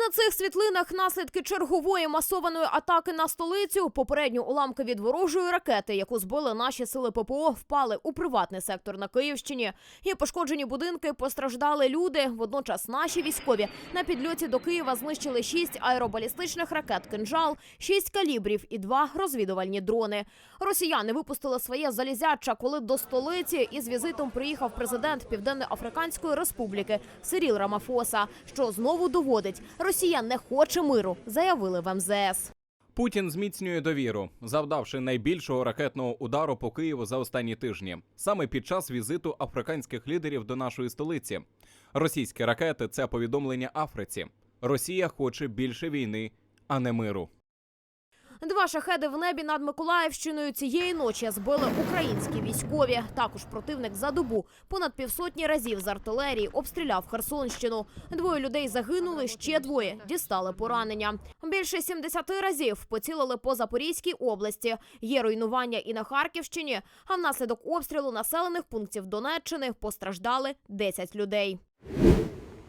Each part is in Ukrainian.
На цих світлинах наслідки чергової масованої атаки на столицю. Попередньо уламки від ворожої ракети, яку збили наші сили ППО, впали у приватний сектор на Київщині. Є пошкоджені будинки, постраждали люди. Водночас наші військові на підльоті до Києва знищили шість аеробалістичних ракет «Кинжал», шість калібрів і два розвідувальні дрони. Росіяни випустили своє залізяча, коли до столиці із візитом приїхав президент Південно-Африканської Республіки Сиріл Рамафоса, що знову доводить, Росія не хоче миру, заявили в МЗС. Путін зміцнює довіру, завдавши найбільшого ракетного удару по Києву за останні тижні, саме під час візиту африканських лідерів до нашої столиці. Російські ракети це повідомлення Африці. Росія хоче більше війни, а не миру. Два шахеди в небі над Миколаївщиною цієї ночі збили українські військові. Також противник за добу понад півсотні разів з артилерії обстріляв Херсонщину. Двоє людей загинули, ще двоє дістали поранення. Більше 70 разів поцілили по Запорізькій області. Є руйнування і на Харківщині. А внаслідок обстрілу населених пунктів Донеччини постраждали 10 людей.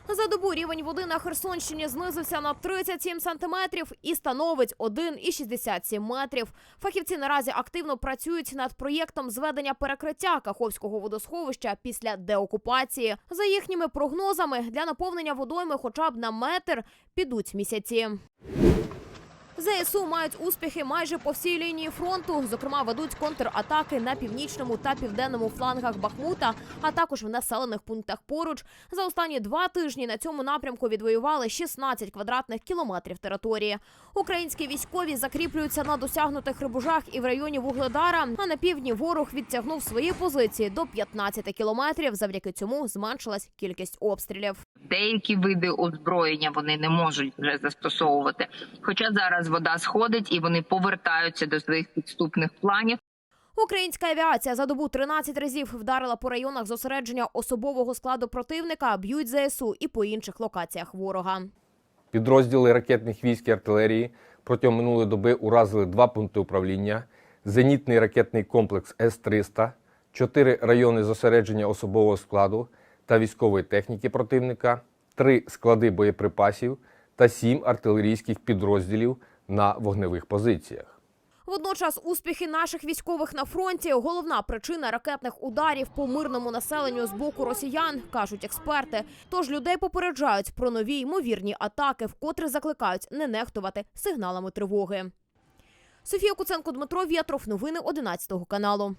За добу рівень води на Херсонщині знизився на 37 сантиметрів і становить 1,67 метрів. Фахівці наразі активно працюють над проєктом зведення перекриття Каховського водосховища після деокупації. За їхніми прогнозами, для наповнення водойми хоча б на метр підуть місяці. ЗСУ мають успіхи майже по всій лінії фронту. Зокрема, ведуть контратаки на північному та південному флангах Бахмута, а також в населених пунктах поруч. За останні два тижні на цьому напрямку відвоювали 16 квадратних кілометрів території. Українські військові закріплюються на досягнутих рибужах і в районі Вугледара. А на півдні ворог відтягнув свої позиції до 15 кілометрів. Завдяки цьому зменшилась кількість обстрілів. деякі види озброєння вони не можуть вже застосовувати. Хоча зараз вода сходить і вони повертаються до своїх підступних планів. Українська авіація за добу 13 разів вдарила по районах зосередження особового складу противника, б'ють ЗСУ і по інших локаціях ворога. Підрозділи ракетних військ і артилерії протягом минулої доби уразили два пункти управління, зенітний ракетний комплекс С-300, чотири райони зосередження особового складу та військової техніки противника, три склади боєприпасів та сім артилерійських підрозділів на вогневих позиціях. Водночас успіхи наших військових на фронті головна причина ракетних ударів по мирному населенню з боку росіян, кажуть експерти. Тож людей попереджають про нові ймовірні атаки, вкотре закликають не нехтувати сигналами тривоги. Софія Куценко, Дмитро Вєтров. Новини 11 каналу.